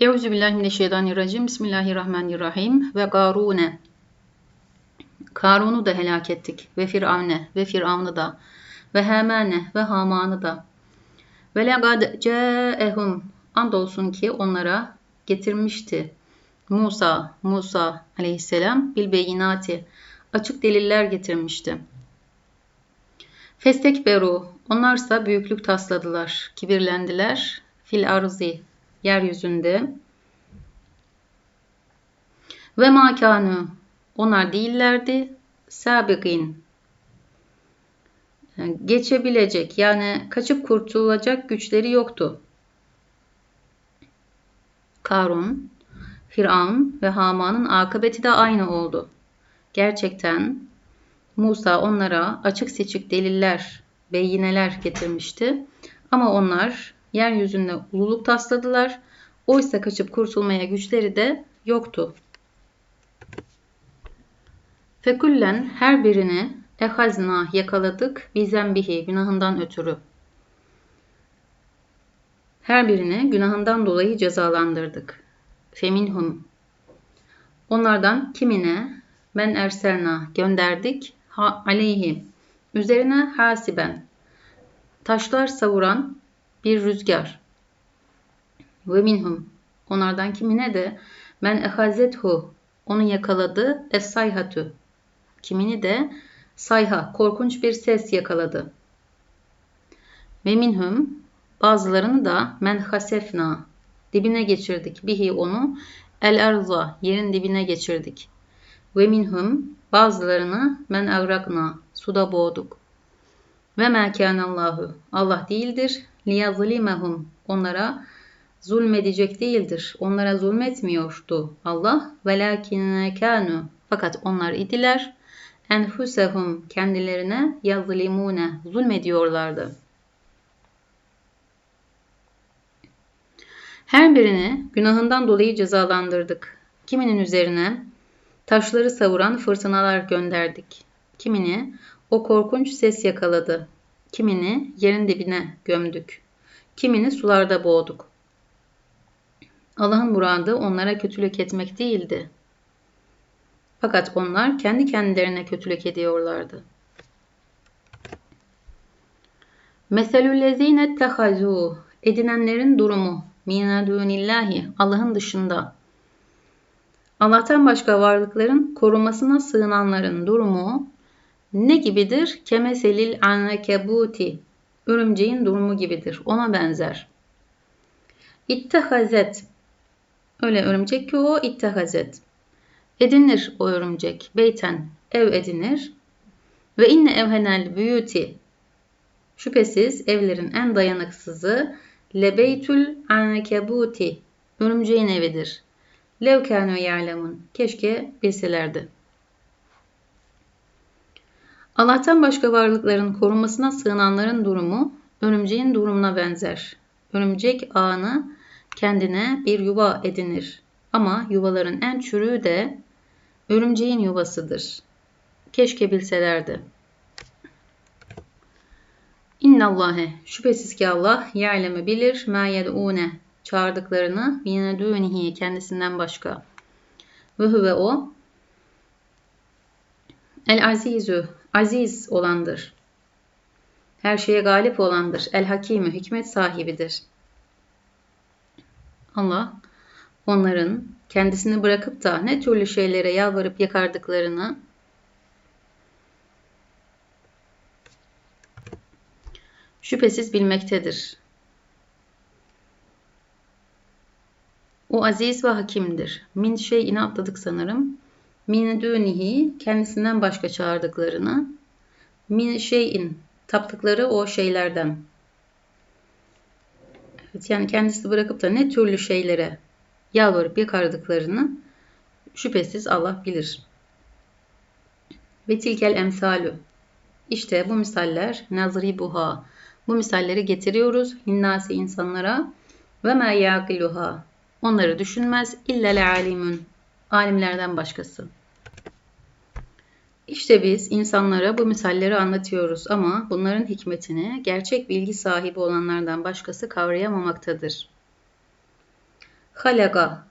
Euzubillahimineşşeytanirracim. Bismillahirrahmanirrahim. Ve Karune. Karun'u da helak ettik. Ve Firavne ve Firavun'u da. Ve Hamane ve Haman'ı da. Ve legad câehum. Andolsun ki onlara getirmişti. Musa, Musa aleyhisselam bil beyinati. Açık deliller getirmişti. Festekberu. Onlarsa büyüklük tasladılar. Kibirlendiler. Fil arzi yeryüzünde ve makanu onlar değillerdi sabikin geçebilecek yani kaçıp kurtulacak güçleri yoktu. Karun, Firavun ve Haman'ın akıbeti de aynı oldu. Gerçekten Musa onlara açık seçik deliller, beyineler getirmişti. Ama onlar yeryüzünde ululuk tasladılar. Oysa kaçıp kurtulmaya güçleri de yoktu. Fekullen her birini ehazna yakaladık bizembihi günahından ötürü. Her birini günahından dolayı cezalandırdık. Feminhum. Onlardan kimine ben erselna gönderdik ha, aleyhi üzerine hasiben taşlar savuran bir rüzgar. Ve minhum. Onlardan kimine de? Men ehazethu. Onu yakaladı es sayhatu kimini de? Sayha korkunç bir ses yakaladı. Ve minhum. Bazılarını da men hasefna. Dibine geçirdik. Bihi onu el arza yerin dibine geçirdik. Ve minhum. Bazılarını men agrakna suda boğduk. Ve ma Allahu Allah değildir liyazlimehum onlara zulmedecek değildir. Onlara zulmetmiyordu Allah. Velakin kanu fakat onlar idiler enfusehum kendilerine yazlimune zulmediyorlardı. Her birini günahından dolayı cezalandırdık. Kiminin üzerine taşları savuran fırtınalar gönderdik. Kimini o korkunç ses yakaladı. Kimini yerin dibine gömdük. Kimini sularda boğduk. Allah'ın muradı onlara kötülük etmek değildi. Fakat onlar kendi kendilerine kötülük ediyorlardı. Meselüllezine tehazu edinenlerin durumu min dunillahi Allah'ın dışında Allah'tan başka varlıkların korumasına sığınanların durumu ne gibidir? Kemeselil ankebuti. Örümceğin durumu gibidir. Ona benzer. İttehazet. Öyle örümcek ki o ittehazet. Edinir o örümcek. Beyten. Ev edinir. Ve inne evhenel büyüti. Şüphesiz evlerin en dayanıksızı lebeytül ankebuti. Örümceğin evidir. Levkânü ya'lemun. Keşke bilselerdi. Allah'tan başka varlıkların korunmasına sığınanların durumu örümceğin durumuna benzer. Örümcek ağını kendine bir yuva edinir. Ama yuvaların en çürüğü de örümceğin yuvasıdır. Keşke bilselerdi. İnnallâhe şüphesiz ki Allah yerlemi bilir mâ yed'ûne çağırdıklarını yine düğünihi kendisinden başka. Ve huve o el azizü aziz olandır. Her şeye galip olandır. El hakimi hikmet sahibidir. Allah onların kendisini bırakıp da ne türlü şeylere yalvarıp yakardıklarını şüphesiz bilmektedir. O aziz ve hakimdir. Min şeyini atladık sanırım min dunihi kendisinden başka çağırdıklarını min şeyin taptıkları o şeylerden. Evet, yani kendisi bırakıp da ne türlü şeylere yalvarıp yakardıklarını şüphesiz Allah bilir. Ve tilkel emsalü. İşte bu misaller nazri buha. Bu misalleri getiriyoruz hinnasi insanlara ve ma yaqiluha. Onları düşünmez illel alimun. Alimlerden başkası. İşte biz insanlara bu misalleri anlatıyoruz ama bunların hikmetini gerçek bilgi sahibi olanlardan başkası kavrayamamaktadır. Halaga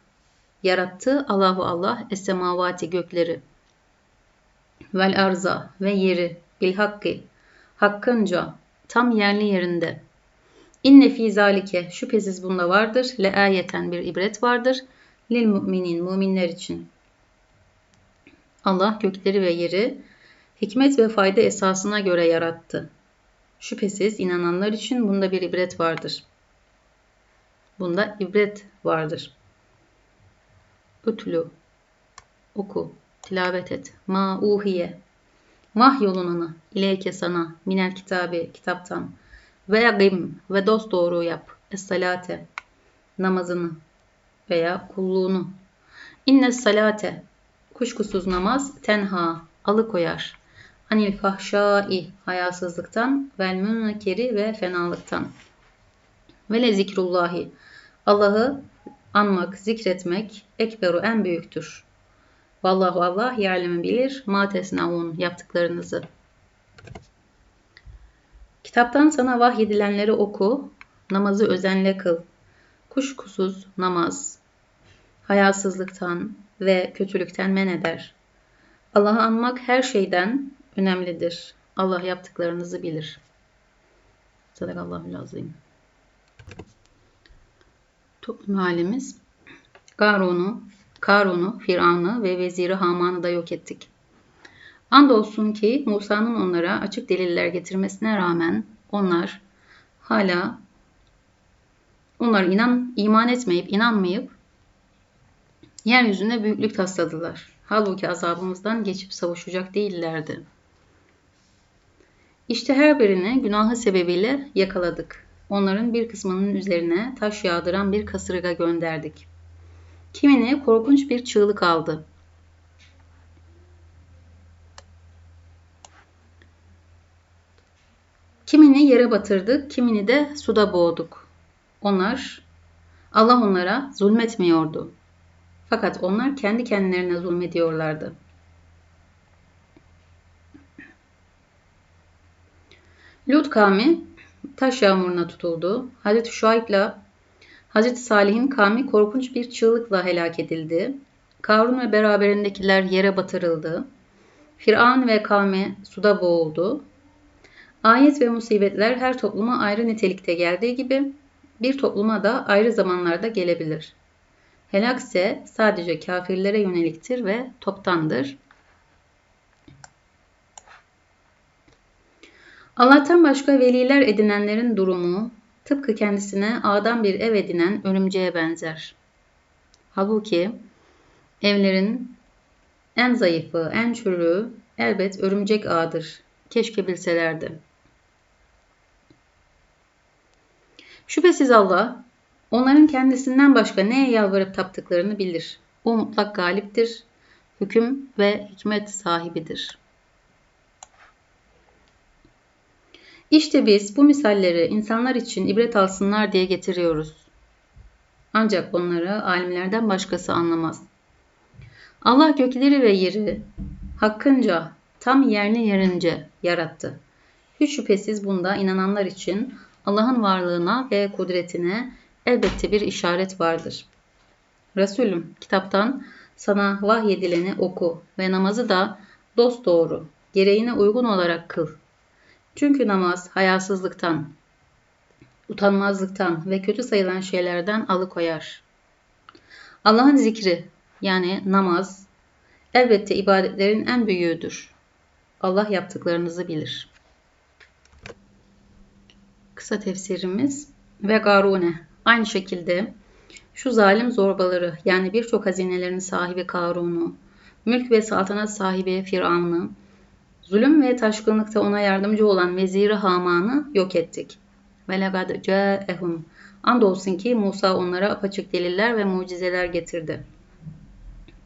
yarattı Allahu Allah es-semavati gökleri vel arza ve yeri bil hakkı hakkınca tam yerli yerinde. İnne fi zalike şüphesiz bunda vardır. Le ayeten bir ibret vardır. Lil müminin müminler için. Allah gökleri ve yeri hikmet ve fayda esasına göre yarattı. Şüphesiz inananlar için bunda bir ibret vardır. Bunda ibret vardır. Ütülü, oku, tilavet et. Ma uhiye, vahyolunanı ileyke sana minel kitabi kitaptan ve gim ve dost doğru yap. Es-salate, namazını veya kulluğunu. İnne salate, kuşkusuz namaz tenha, alıkoyar. Anil fahşai, hayasızlıktan, vel münkeri ve fenalıktan. Ve le zikrullahi, Allah'ı anmak, zikretmek ekberu en büyüktür. Vallahu Allah yerlemi bilir, ma tesnaun yaptıklarınızı. Kitaptan sana vahyedilenleri oku, namazı özenle kıl. Kuşkusuz namaz, hayasızlıktan ve kötülükten men eder. Allah'ı anmak her şeyden önemlidir. Allah yaptıklarınızı bilir. Sadakallahul azim. Toplum halimiz Karun'u, Karun'u, Firavun'u ve veziri Haman'ı da yok ettik. Andolsun ki Musa'nın onlara açık deliller getirmesine rağmen onlar hala onlar inan iman etmeyip inanmayıp yeryüzünde büyüklük tasladılar. Halbuki azabımızdan geçip savuşacak değillerdi. İşte her birini günahı sebebiyle yakaladık. Onların bir kısmının üzerine taş yağdıran bir kasırga gönderdik. Kimini korkunç bir çığlık aldı. Kimini yere batırdık, kimini de suda boğduk. Onlar, Allah onlara zulmetmiyordu. Fakat onlar kendi kendilerine zulmediyorlardı. Lut kavmi taş yağmuruna tutuldu. Hazreti Şuayb'la Hazreti Salih'in kavmi korkunç bir çığlıkla helak edildi. Karun ve beraberindekiler yere batırıldı. Firavun ve kavmi suda boğuldu. Ayet ve musibetler her topluma ayrı nitelikte geldiği gibi bir topluma da ayrı zamanlarda gelebilir. Helak ise sadece kafirlere yöneliktir ve toptandır. Allah'tan başka veliler edinenlerin durumu tıpkı kendisine ağdan bir ev edinen örümceğe benzer. Halbuki evlerin en zayıfı, en çürüğü elbet örümcek ağıdır. Keşke bilselerdi. Şüphesiz Allah onların kendisinden başka neye yalvarıp taptıklarını bilir. O mutlak galiptir, hüküm ve hikmet sahibidir. İşte biz bu misalleri insanlar için ibret alsınlar diye getiriyoruz. Ancak onları alimlerden başkası anlamaz. Allah gökleri ve yeri hakkınca, tam yerli yerince yarattı. Hiç şüphesiz bunda inananlar için Allah'ın varlığına ve kudretine elbette bir işaret vardır. Resulüm kitaptan sana vahyedileni oku ve namazı da dost doğru, gereğine uygun olarak kıl. Çünkü namaz hayasızlıktan, utanmazlıktan ve kötü sayılan şeylerden alıkoyar. Allah'ın zikri yani namaz elbette ibadetlerin en büyüğüdür. Allah yaptıklarınızı bilir. Kısa tefsirimiz ve Garune aynı şekilde şu zalim zorbaları yani birçok hazinelerin sahibi Karun'u, mülk ve saltanat sahibi Firavun'u, zulüm ve taşkınlıkta ona yardımcı olan veziri Haman'ı yok ettik. Ve legad ca'ehum. Andolsun ki Musa onlara apaçık deliller ve mucizeler getirdi.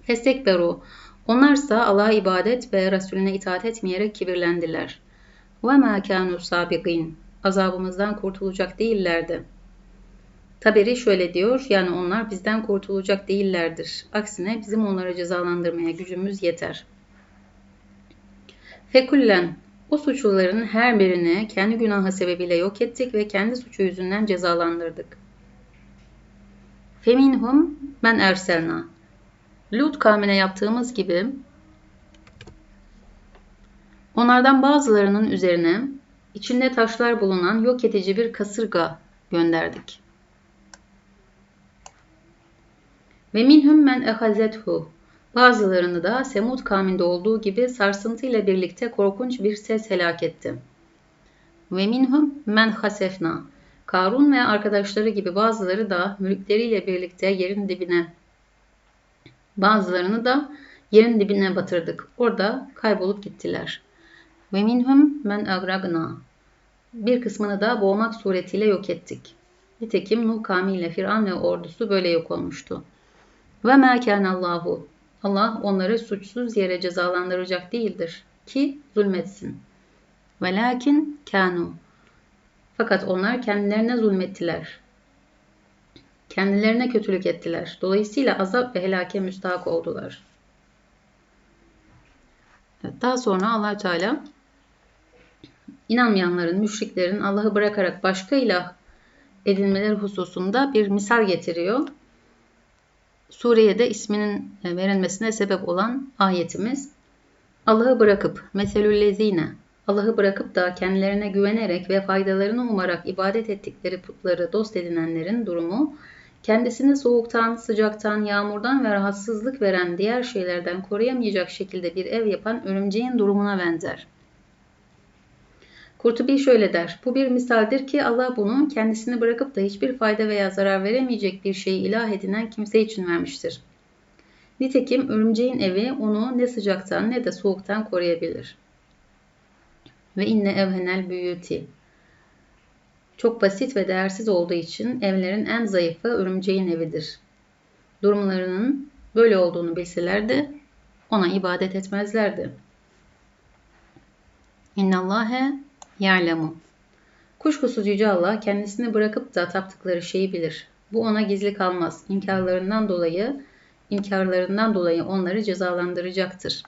Festekberu. Onlarsa Allah'a ibadet ve Resulüne itaat etmeyerek kibirlendiler. Ve ma kanu sabiqin. Azabımızdan kurtulacak değillerdi. Taberi şöyle diyor, yani onlar bizden kurtulacak değillerdir. Aksine bizim onları cezalandırmaya gücümüz yeter. Fekullen, o suçluların her birini kendi günahı sebebiyle yok ettik ve kendi suçu yüzünden cezalandırdık. Feminhum men erselna. Lut kavmine yaptığımız gibi onlardan bazılarının üzerine içinde taşlar bulunan yok edici bir kasırga gönderdik. Ve minhum men ehazethu. Bazılarını da Semud kavminde olduğu gibi sarsıntıyla birlikte korkunç bir ses helak etti. Ve minhum men hasefna. Karun ve arkadaşları gibi bazıları da mülkleriyle birlikte yerin dibine, bazılarını da yerin dibine batırdık. Orada kaybolup gittiler. Ve minhum men agragna. Bir kısmını da boğmak suretiyle yok ettik. Nitekim Nuh kavmiyle Firavun ve ordusu böyle yok olmuştu. Ve mâ Allahu. Allah onları suçsuz yere cezalandıracak değildir ki zulmetsin. Velakin kanu. Fakat onlar kendilerine zulmettiler. Kendilerine kötülük ettiler. Dolayısıyla azap ve helake müstahak oldular. daha sonra allah Teala inanmayanların, müşriklerin Allah'ı bırakarak başka ilah edinmeleri hususunda bir misal getiriyor. Suriye'de de isminin verilmesine sebep olan ayetimiz Allah'ı bırakıp meselüllezine Allah'ı bırakıp da kendilerine güvenerek ve faydalarını umarak ibadet ettikleri putları dost edinenlerin durumu kendisini soğuktan, sıcaktan, yağmurdan ve rahatsızlık veren diğer şeylerden koruyamayacak şekilde bir ev yapan örümceğin durumuna benzer. Kurtubi şöyle der. Bu bir misaldir ki Allah bunu kendisini bırakıp da hiçbir fayda veya zarar veremeyecek bir şeyi ilah edinen kimse için vermiştir. Nitekim örümceğin evi onu ne sıcaktan ne de soğuktan koruyabilir. Ve inne evhenel büyüti. Çok basit ve değersiz olduğu için evlerin en zayıfı örümceğin evidir. Durumlarının böyle olduğunu bilselerdi ona ibadet etmezlerdi. İnnallâhe Ya'lemu. Kuşkusuz Yüce Allah kendisini bırakıp da taptıkları şeyi bilir. Bu ona gizli kalmaz. İnkarlarından dolayı, inkarlarından dolayı onları cezalandıracaktır.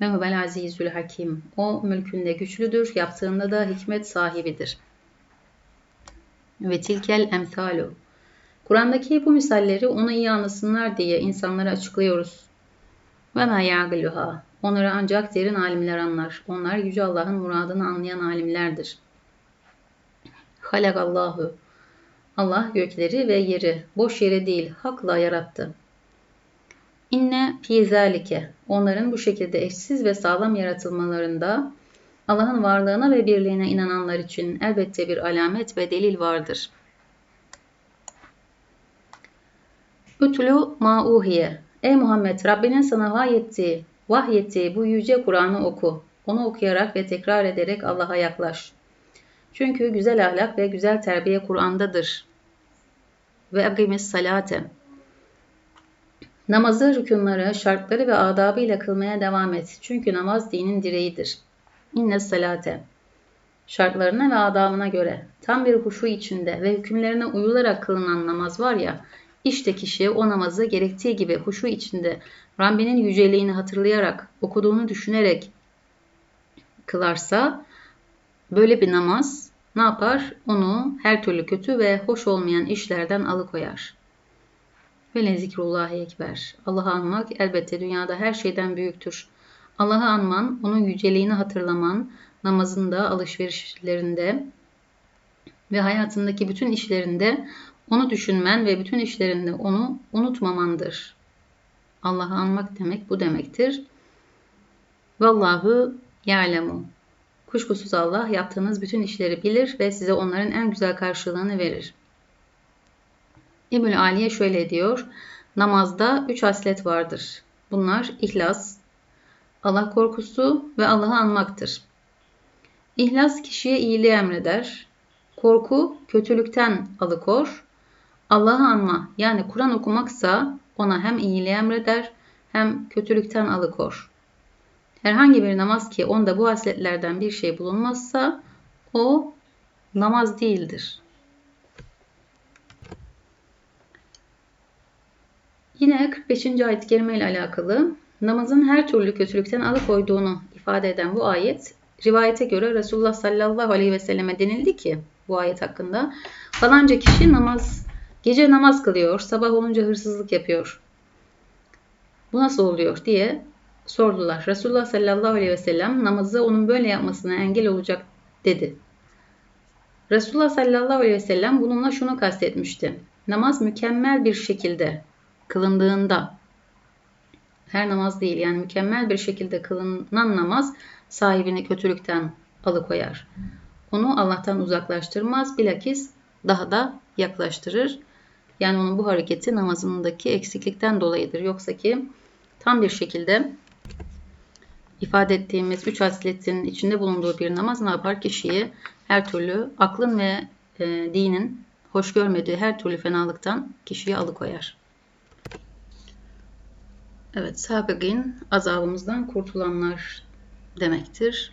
Ve huvel azizül hakim. O mülkünde güçlüdür, yaptığında da hikmet sahibidir. Ve tilkel emsalu. Kur'an'daki bu misalleri onu iyi anlasınlar diye insanlara açıklıyoruz. Ve ma ya'giluha. Onları ancak derin alimler anlar. Onlar Yüce Allah'ın muradını anlayan alimlerdir. Halakallahu. Allah gökleri ve yeri boş yere değil hakla yarattı. İnne fi. Onların bu şekilde eşsiz ve sağlam yaratılmalarında Allah'ın varlığına ve birliğine inananlar için elbette bir alamet ve delil vardır. Ütlu ma'uhiye. Ey Muhammed Rabbinin sana vahyettiği Vahyettiği bu yüce Kur'an'ı oku. Onu okuyarak ve tekrar ederek Allah'a yaklaş. Çünkü güzel ahlak ve güzel terbiye Kur'an'dadır. Ve agimis salate. Namazı, rükunları, şartları ve adabı ile kılmaya devam et. Çünkü namaz dinin direğidir. İnne salate. Şartlarına ve adabına göre tam bir huşu içinde ve hükümlerine uyularak kılınan namaz var ya, işte kişi o namazı gerektiği gibi huşu içinde Rabbinin yüceliğini hatırlayarak, okuduğunu düşünerek kılarsa böyle bir namaz ne yapar? Onu her türlü kötü ve hoş olmayan işlerden alıkoyar. Ve zikrullahi ekber. Allah'ı anmak elbette dünyada her şeyden büyüktür. Allah'ı anman, onun yüceliğini hatırlaman, namazında, alışverişlerinde ve hayatındaki bütün işlerinde onu düşünmen ve bütün işlerinde onu unutmamandır. Allah'ı anmak demek bu demektir. Vallahu ya'lemu. Kuşkusuz Allah yaptığınız bütün işleri bilir ve size onların en güzel karşılığını verir. İbnül Aliye şöyle diyor. Namazda üç haslet vardır. Bunlar ihlas, Allah korkusu ve Allah'ı anmaktır. İhlas kişiye iyiliği emreder. Korku kötülükten alıkor. Allah'ı anma yani Kur'an okumaksa ona hem iyiliği emreder hem kötülükten alıkor. Herhangi bir namaz ki onda bu hasletlerden bir şey bulunmazsa o namaz değildir. Yine 45. ayet-i kerime ile alakalı namazın her türlü kötülükten alıkoyduğunu ifade eden bu ayet rivayete göre Resulullah sallallahu aleyhi ve selleme denildi ki bu ayet hakkında falanca kişi namaz Gece namaz kılıyor, sabah olunca hırsızlık yapıyor. Bu nasıl oluyor diye sordular. Resulullah sallallahu aleyhi ve sellem namazı onun böyle yapmasına engel olacak dedi. Resulullah sallallahu aleyhi ve sellem bununla şunu kastetmişti. Namaz mükemmel bir şekilde kılındığında her namaz değil yani mükemmel bir şekilde kılınan namaz sahibini kötülükten alıkoyar. Onu Allah'tan uzaklaştırmaz bilakis daha da yaklaştırır. Yani onun bu hareketi namazındaki eksiklikten dolayıdır. Yoksa ki tam bir şekilde ifade ettiğimiz üç hasletin içinde bulunduğu bir namaz ne yapar? Kişiyi her türlü aklın ve e, dinin hoş görmediği her türlü fenalıktan kişiyi alıkoyar. Evet, sabıgin azabımızdan kurtulanlar demektir.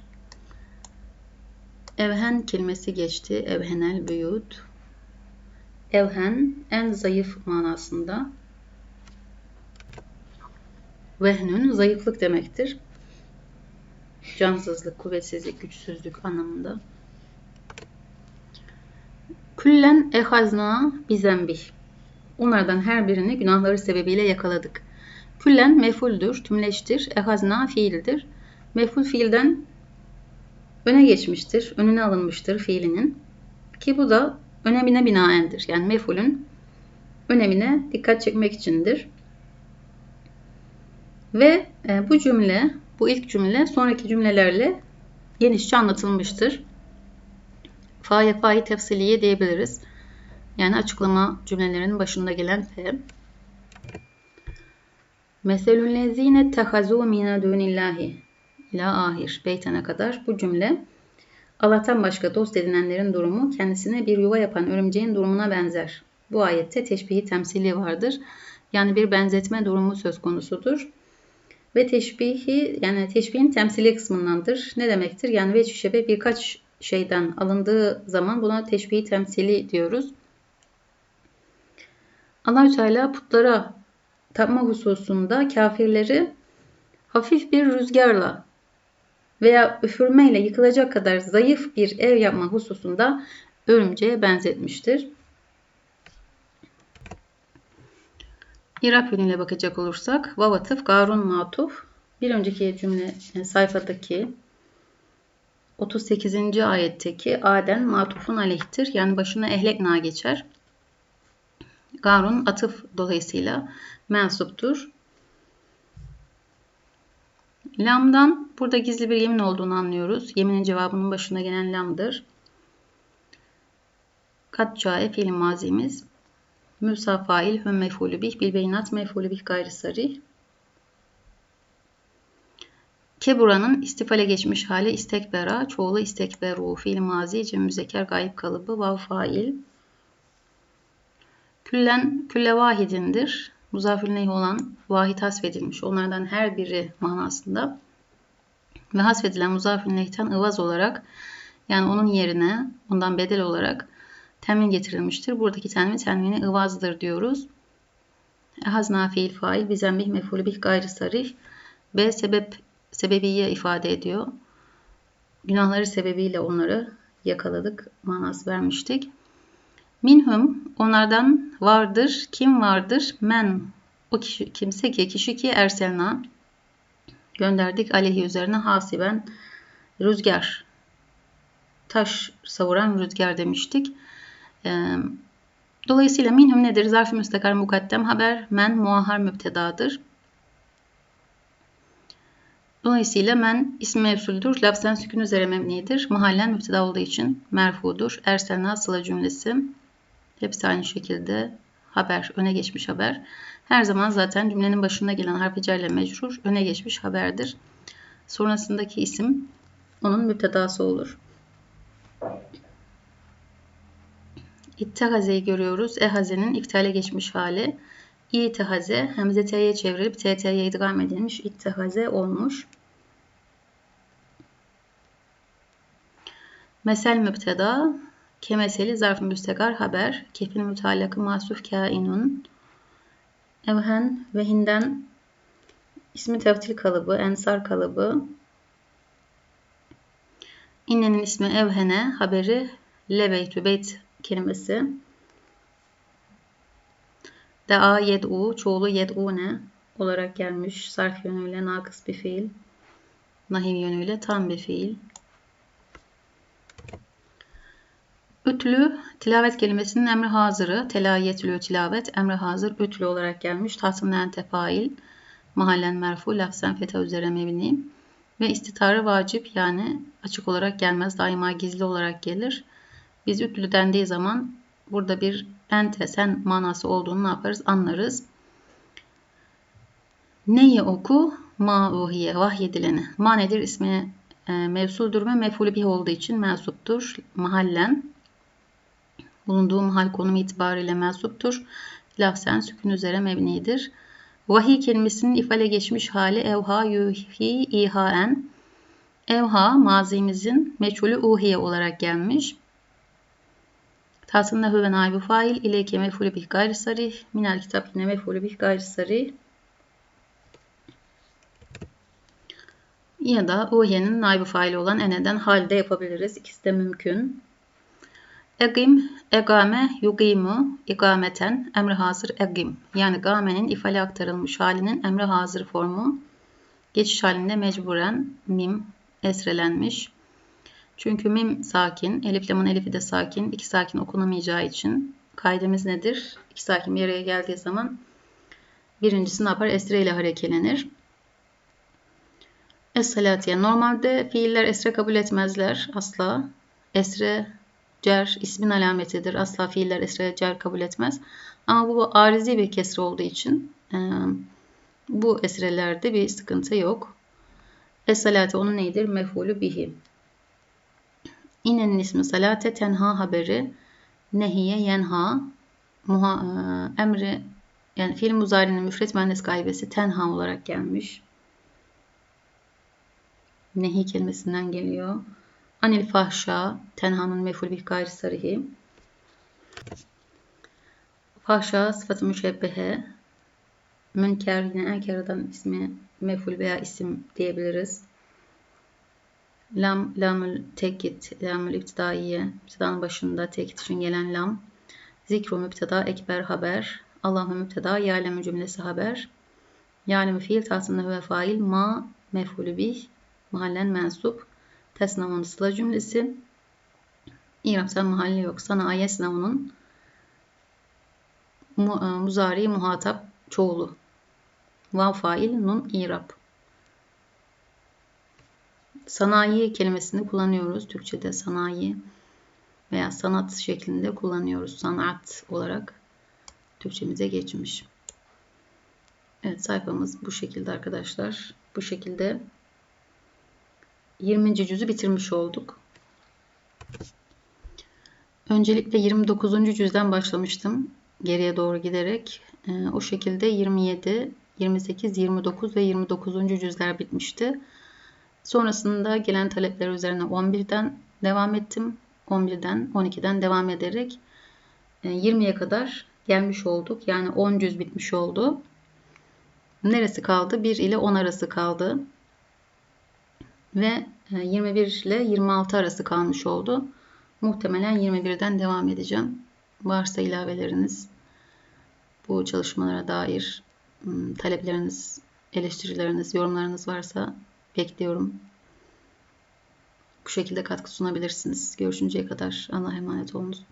Evhen kelimesi geçti. Evhenel büyüt. Evhen en zayıf manasında. Vehnün zayıflık demektir. Cansızlık, kuvvetsizlik, güçsüzlük anlamında. Küllen ehazna bizembih. Onlardan her birini günahları sebebiyle yakaladık. Küllen mefuldür, tümleştir. Ehazna fiildir. Meful fiilden öne geçmiştir, önüne alınmıştır fiilinin. Ki bu da önemine binaendir. Yani mefulün önemine dikkat çekmek içindir. Ve e, bu cümle, bu ilk cümle sonraki cümlelerle genişçe anlatılmıştır. Fa'ya fa'yı tefsiliye diyebiliriz. Yani açıklama cümlelerinin başında gelen fe. Meselün lezine tehazu mine dunillahi ila ahir beytene kadar bu cümle Allah'tan başka dost edinenlerin durumu kendisine bir yuva yapan örümceğin durumuna benzer. Bu ayette teşbihi temsili vardır. Yani bir benzetme durumu söz konusudur. Ve teşbihi yani teşbihin temsili kısmındandır. Ne demektir? Yani ve şebe birkaç şeyden alındığı zaman buna teşbihi temsili diyoruz. Allahü Teala putlara tapma hususunda kafirleri hafif bir rüzgarla veya üfürmeyle yıkılacak kadar zayıf bir ev yapma hususunda örümceğe benzetmiştir. İrab yönüyle bakacak olursak vavatıf garun matuf bir önceki cümle yani sayfadaki 38. ayetteki aden matufun aleyhtir. Yani başına ehlekna geçer. Garun atıf dolayısıyla mensuptur. Lam'dan burada gizli bir yemin olduğunu anlıyoruz. Yeminin cevabının başına gelen lamdır. Kat cae fiil mazimiz. Müsa fail hüm mefulü bih bil beyinat mefulü bih gayri sarih. Kebura'nın istifale geçmiş hali istekbera, çoğulu istekberu, fiil mazi, cem müzeker gayip kalıbı, vav fail. Küllen, külle vahidindir. Muzafir neyh olan vahid hasfedilmiş. Onlardan her biri manasında. Ve hasfedilen muzafir neyhten ıvaz olarak yani onun yerine ondan bedel olarak temin getirilmiştir. Buradaki tenvin tenvini ıvazdır diyoruz. Hazna fiil fail bizembih mefulü bih gayri sarih. B sebep sebebiye ifade ediyor. Günahları sebebiyle onları yakaladık manası vermiştik. Minhum onlardan vardır. Kim vardır? Men o kişi, kimse ki kişi ki erselna gönderdik aleyhi üzerine hasiben rüzgar taş savuran rüzgar demiştik. Dolayısıyla minhum nedir? Zarf-ı müstakar mukaddem haber men muahhar müptedadır. Dolayısıyla men ismi mevsuldür. Lafzen sükun üzere mebnidir. Mahallen müpteda olduğu için merfudur. Erselna sıla cümlesi. Hepsi aynı şekilde haber, öne geçmiş haber. Her zaman zaten cümlenin başında gelen harfi ile mecrur öne geçmiş haberdir. Sonrasındaki isim onun müptedası olur. İttehaze'yi görüyoruz. Ehaze'nin iftale geçmiş hali. İtehaze hemze t'ye çevrilip tt'ye idgam edilmiş. İttehaze olmuş. Mesel müpteda kemeseli zarf müstekar haber. Kefil mütalakı masuf kainun. Evhen vehinden ismi teftil kalıbı, ensar kalıbı. İnnenin ismi evhene, haberi lebeytü beyt kelimesi. Daa yed'u, çoğulu yed'une olarak gelmiş. Sarf yönüyle nakıs bir fiil. Nahiv yönüyle tam bir fiil. Ütlü, tilavet kelimesinin emri hazırı. Telayetülü tilavet, emri hazır, ütlü olarak gelmiş. Tasımlen tefail, mahallen merfu, lafzen feta üzere mebni. Ve istitarı vacip yani açık olarak gelmez. Daima gizli olarak gelir. Biz ütlü dendiği zaman burada bir ente, sen manası olduğunu ne yaparız? Anlarız. Neyi oku? Ma uhiye, vahyedileni. Ma nedir? İsmi e, mevsuldur ve mefulü bih olduğu için mensuptur. Mahallen, bulunduğu mahal konumu itibariyle mensuptur. Lafzen sükun üzere mebnidir. Vahiy kelimesinin ifale geçmiş hali evha yuhi ihaen. Evha mazimizin meçhulü uhiye olarak gelmiş. Tasında hüve naibu fail ileyke mefulü bih gayri sarih. Minel kitap yine mefulü bih gayri sarih. Ya da uhiyenin naibu faili olan eneden halde yapabiliriz. İkisi de mümkün. Egim, egame, yugimu, igameten, emri hazır egim. Yani gamenin ifale aktarılmış halinin emri hazır formu. Geçiş halinde mecburen mim esrelenmiş. Çünkü mim sakin, elif lamın elifi de sakin, iki sakin okunamayacağı için kaidemiz nedir? İki sakin bir araya geldiği zaman birincisi ne yapar? Esre ile harekelenir. Es-salatiye. Normalde fiiller esre kabul etmezler asla. Esre cer ismin alametidir. Asla fiiller esre cer kabul etmez. Ama bu arizi bir kesre olduğu için e, bu esrelerde bir sıkıntı yok. Es-salate onun neydir? Mef'ulü bihi. İnenin ismi salate tenha haberi nehiye yenha muha, e, emri yani fiil muzarinin müfret müennes gaybesi tenha olarak gelmiş. Nehi kelimesinden geliyor. Anil fahşa tenhanın meful bih gayri sarihi. Fahşa sıfatı müşebbehe. Münker yine enkerden ismi meful veya isim diyebiliriz. Lam, lamül tekit, lamül iftidaiye. İptidanın başında tekit için gelen lam. Zikru müpteda, ekber haber. Allahu müpteda, ya'lemu cümlesi haber. Ya'lemu fiil, tasımlı ve fail, ma mefulü bih, mahallen mensup. Tesnavun sıla cümlesi. İrapsel mahalli yok. Sanayi sınavının mu, e, muzari muhatap çoğulu. Vav fail nun irap. Sanayi kelimesini kullanıyoruz. Türkçe'de sanayi veya sanat şeklinde kullanıyoruz. Sanat olarak Türkçemize geçmiş. Evet sayfamız bu şekilde arkadaşlar. Bu şekilde 20. cüzü bitirmiş olduk. Öncelikle 29. cüzden başlamıştım. Geriye doğru giderek. Ee, o şekilde 27, 28, 29 ve 29. cüzler bitmişti. Sonrasında gelen talepler üzerine 11'den devam ettim. 11'den 12'den devam ederek 20'ye e, kadar gelmiş olduk. Yani 10 cüz bitmiş oldu. Neresi kaldı? 1 ile 10 arası kaldı. Ve 21 e, ile 26 arası kalmış oldu. Muhtemelen 21'den devam edeceğim. Varsa ilaveleriniz, bu çalışmalara dair talepleriniz, eleştirileriniz, yorumlarınız varsa bekliyorum. Bu şekilde katkı sunabilirsiniz. Görüşünceye kadar Allah'a emanet olunuz.